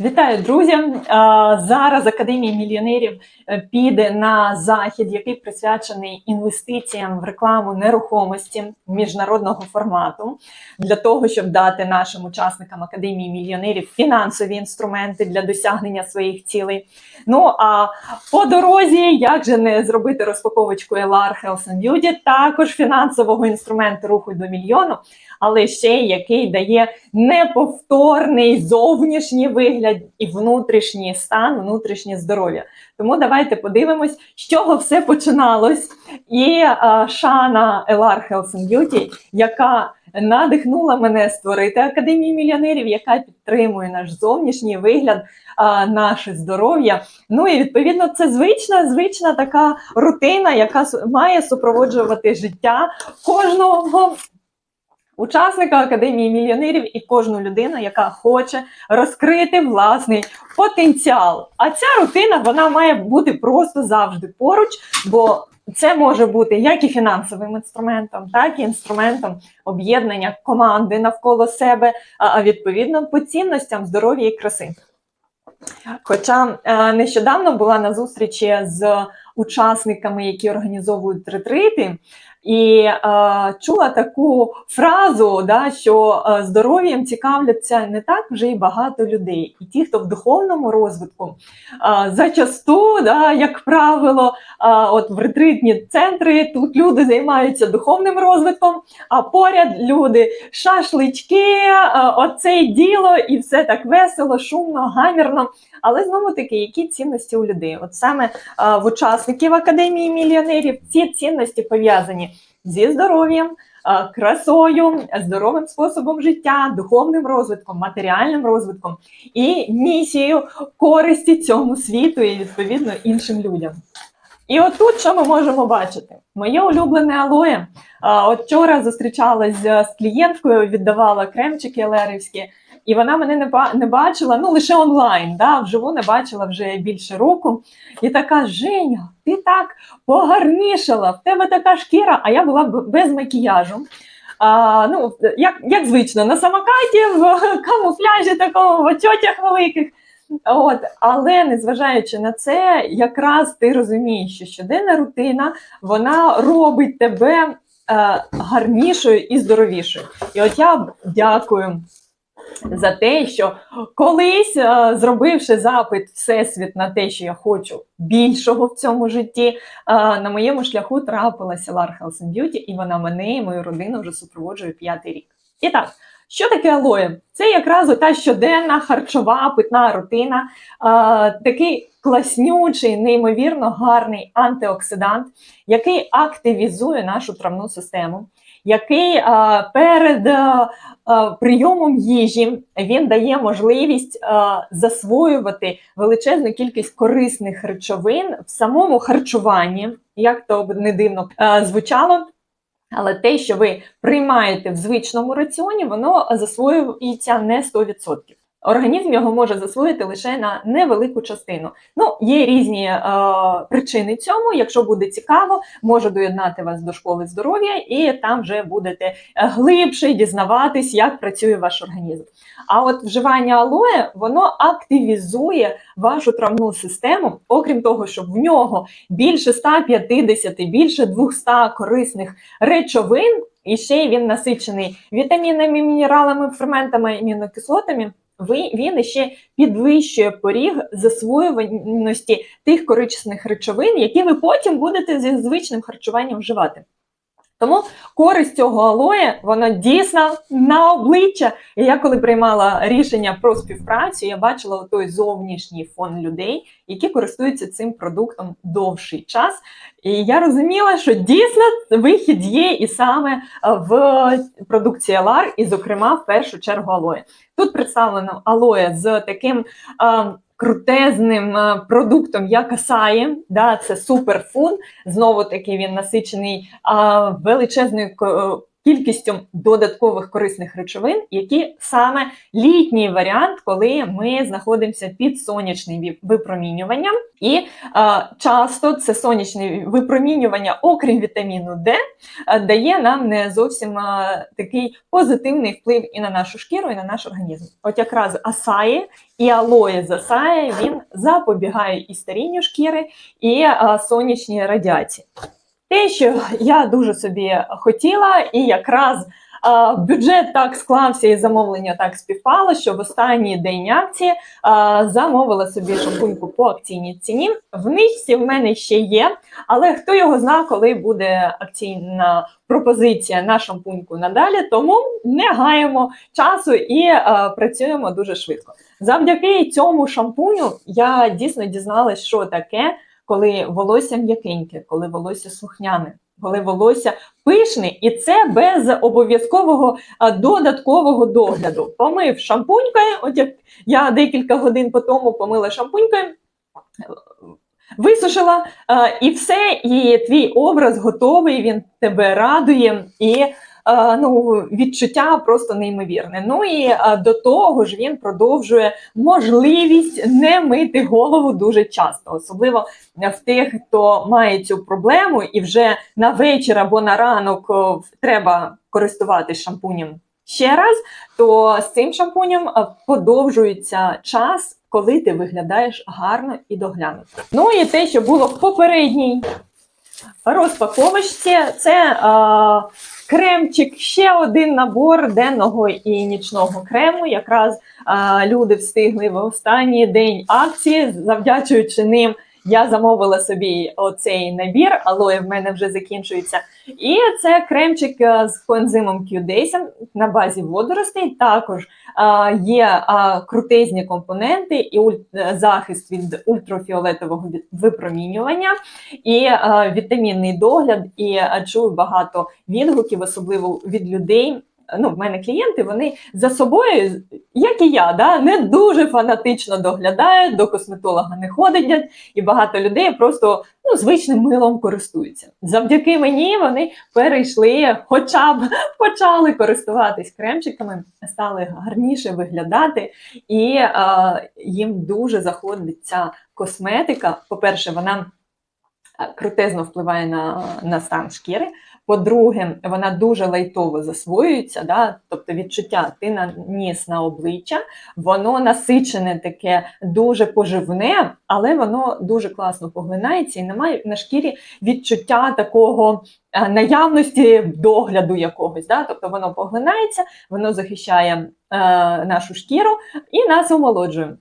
Вітаю, друзі! Зараз Академія мільйонерів е, піде на захід, який присвячений інвестиціям в рекламу нерухомості міжнародного формату, для того, щоб дати нашим учасникам Академії мільйонерів фінансові інструменти для досягнення своїх цілей. Ну а по дорозі, як же не зробити розпаковочку LR Health and Beauty, також фінансового інструменту руху до мільйону, але ще який дає неповторний зовнішній вигляд і внутрішній стан, внутрішнє здоров'я. Тому давайте подивимось, з чого все починалось. І е, Шана LR Health and яка надихнула мене створити академію мільйонерів, яка підтримує наш зовнішній вигляд, е, наше здоров'я. Ну і відповідно це звична, звична така рутина, яка має супроводжувати життя кожного учасника Академії мільйонерів і кожну людину, яка хоче розкрити власний потенціал. А ця рутина вона має бути просто завжди поруч, бо це може бути як і фінансовим інструментом, так і інструментом об'єднання команди навколо себе, а відповідно по цінностям здоров'я і краси. Хоча е, нещодавно була на зустрічі з учасниками, які організовують ретрити, і е, чула таку фразу, да, що е, здоров'ям цікавляться не так вже й багато людей. І ті, хто в духовному розвитку, е, зачасту, да, як правило, е, от в ретритні центри тут люди займаються духовним розвитком, а поряд люди шашлички, е, оце діло, і все так весело, шумно, гамірно. Але знову таки, які цінності у людей? От саме е, в учасників Академії мільйонерів ці цінності пов'язані зі здоров'ям, красою, здоровим способом життя, духовним розвитком, матеріальним розвитком і місією користі цьому світу і відповідно іншим людям. І отут що ми можемо бачити? Моє улюблене алоє. От вчора зустрічалась з клієнткою, віддавала кремчики лерівські, і вона мене не ба- не бачила, ну лише онлайн, да, вживу не бачила вже більше року. І така Женя, ти так погарнішала, в тебе така шкіра, а я була без макіяжу. А, ну, як, як звично, на самокаті, в камуфляжі такому, в очотях великих. От, але незважаючи на це, якраз ти розумієш, що щоденна рутина вона робить тебе е, гарнішою і здоровішою. І от я дякую за те, що колись, е, зробивши запит Всесвіт на те, що я хочу більшого в цьому житті, е, на моєму шляху трапилася Lar Health and Beauty, і вона мене і мою родину вже супроводжує п'ятий рік. І так, що таке алоє? Це якраз та щоденна харчова питна рутина, такий класнючий, неймовірно гарний антиоксидант, який активізує нашу травну систему, який перед прийомом їжі він дає можливість засвоювати величезну кількість корисних речовин в самому харчуванні, як то не дивно звучало. Але те, що ви приймаєте в звичному раціоні, воно засвоюється не 100%. Організм його може засвоїти лише на невелику частину. Ну, є різні е, причини цьому. Якщо буде цікаво, можу доєднати вас до школи здоров'я, і там вже будете е, глибше дізнаватись, як працює ваш організм. А от вживання алоє воно активізує вашу травну систему, окрім того, що в нього більше 150, більше 200 корисних речовин, і ще він насичений вітамінами, мінералами, ферментами, амінокислотами. Він ще підвищує поріг засвоюваності тих корисних речовин, які ви потім будете зі звичним харчуванням вживати. Тому користь цього алоє, вона дійсно на обличчя. І я коли приймала рішення про співпрацю, я бачила той зовнішній фон людей, які користуються цим продуктом довший час. І я розуміла, що дійсно вихід є і саме в продукції LAR, і, зокрема, в першу чергу алоє. Тут представлено алоє з таким е, крутезним е, продуктом, як асаї. Да, це суперфуд. Знову таки він насичений величезною кількістю додаткових корисних речовин, які саме літній варіант, коли ми знаходимося під сонячним випромінюванням. І е, часто це сонячне випромінювання, окрім вітаміну Д, е, дає нам не зовсім е, такий позитивний вплив і на нашу шкіру, і на наш організм. От якраз асаї і алоє з асаї він запобігає і старінню шкіри, і е, сонячній радіації. Те, що я дуже собі хотіла, і якраз а, бюджет так склався, і замовлення так співпало, що в останній день акції а, замовила собі шампуньку по акційній ціні. В нижці в мене ще є, але хто його зна, коли буде акційна пропозиція на шампуньку надалі, тому не гаємо часу і а, працюємо дуже швидко. Завдяки цьому шампуню я дійсно дізналась, що таке коли волосся м'якеньке, коли волосся слухняне, коли волосся пишне, і це без обов'язкового додаткового догляду. Помив шампунькою, от як я декілька годин по тому помила шампунькою. Висушила і все, і твій образ готовий, він тебе радує, і ну, відчуття просто неймовірне. Ну і до того ж він продовжує можливість не мити голову дуже часто, особливо в тих, хто має цю проблему, і вже на вечір або на ранок о, треба користуватись шампунем ще раз, то з цим шампунем подовжується час, коли ти виглядаєш гарно і доглянуто. Ну і те, що було в попередній розпаковочці, це а, кремчик, ще один набор денного і нічного крему. Якраз а, люди встигли в останній день акції, завдячуючи ним. Я замовила собі оцей набір, алоє в мене вже закінчується. І це кремчик е, з коензимом Q10 на базі водоростей. Також а, є а, крутезні компоненти і е, захист від ультрафіолетового випромінювання, і вітамінний догляд. І чую багато відгуків, особливо від людей. Ну, в мене клієнти, вони за собою, як і я, да, не дуже фанатично доглядають, до косметолога не ходять, і багато людей просто ну, звичним милом користуються. Завдяки мені вони перейшли, хоча б почали користуватись кремчиками, стали гарніше виглядати, і е, їм дуже заходить ця косметика. По-перше, вона е, крутезно впливає на, на стан шкіри. По-друге, вона дуже лайтово засвоюється, да? тобто відчуття ти наніс на обличчя, воно насичене таке, дуже поживне, але воно дуже класно поглинається і немає на шкірі відчуття такого е, наявності догляду якогось. Да? Тобто воно поглинається, воно захищає е, нашу шкіру і нас омолоджує.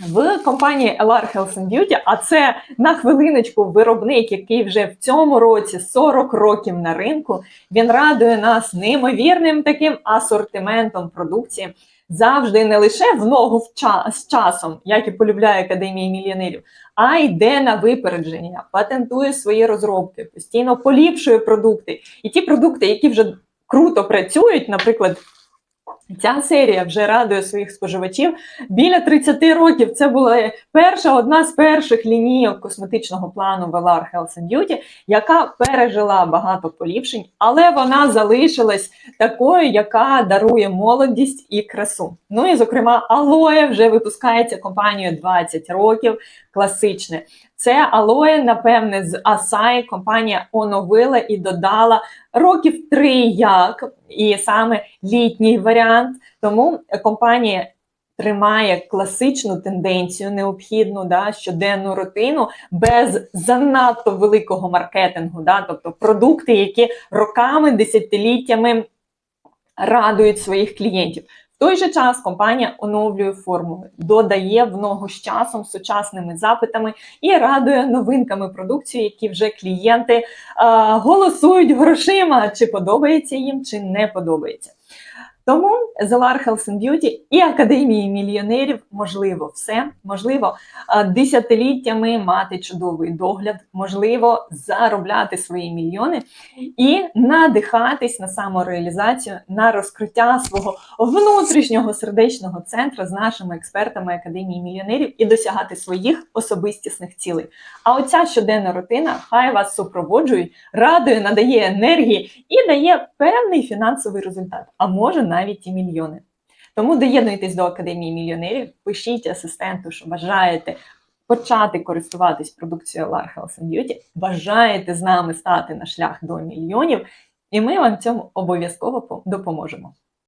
В компанії LR Health and Beauty, а це на хвилиночку виробник, який вже в цьому році 40 років на ринку, він радує нас неймовірним таким асортиментом продукції. Завжди не лише в ногу в ча- з часом, як і полюбляє Академія мільйонерів, а йде на випередження, патентує свої розробки, постійно поліпшує продукти. І ті продукти, які вже круто працюють, наприклад, Ця серія вже радує своїх споживачів. Біля 30 років це була перша одна з перших лінійок косметичного плану Velar Health and Beauty, яка пережила багато поліпшень, але вона залишилась такою, яка дарує молодість і красу. Ну і зокрема, алоє вже випускається компанією 20 років, класичне. Це алоє, напевне, з Асай компанія оновила і додала років три як, і саме літній варіант. Тому компанія тримає класичну тенденцію, необхідну да, щоденну рутину без занадто великого маркетингу, да, тобто продукти, які роками, десятиліттями радують своїх клієнтів. Той же час компанія оновлює формули, додає в ногу з часом, сучасними запитами і радує новинками продукції, які вже клієнти е, голосують грошима, чи подобається їм, чи не подобається. Тому з LR Health and Beauty і Академії мільйонерів можливо все. Можливо, десятиліттями мати чудовий догляд, можливо, заробляти свої мільйони і надихатись на самореалізацію, на розкриття свого внутрішнього сердечного центру з нашими експертами Академії мільйонерів і досягати своїх особистісних цілей. А оця щоденна рутина хай вас супроводжує, радує, надає енергії і дає певний фінансовий результат, а може навіть і мільйони. Тому доєднуйтесь до Академії мільйонерів, пишіть асистенту, що бажаєте почати користуватись продукцією LAR Beauty, бажаєте з нами стати на шлях до мільйонів, і ми вам цьому обов'язково допоможемо.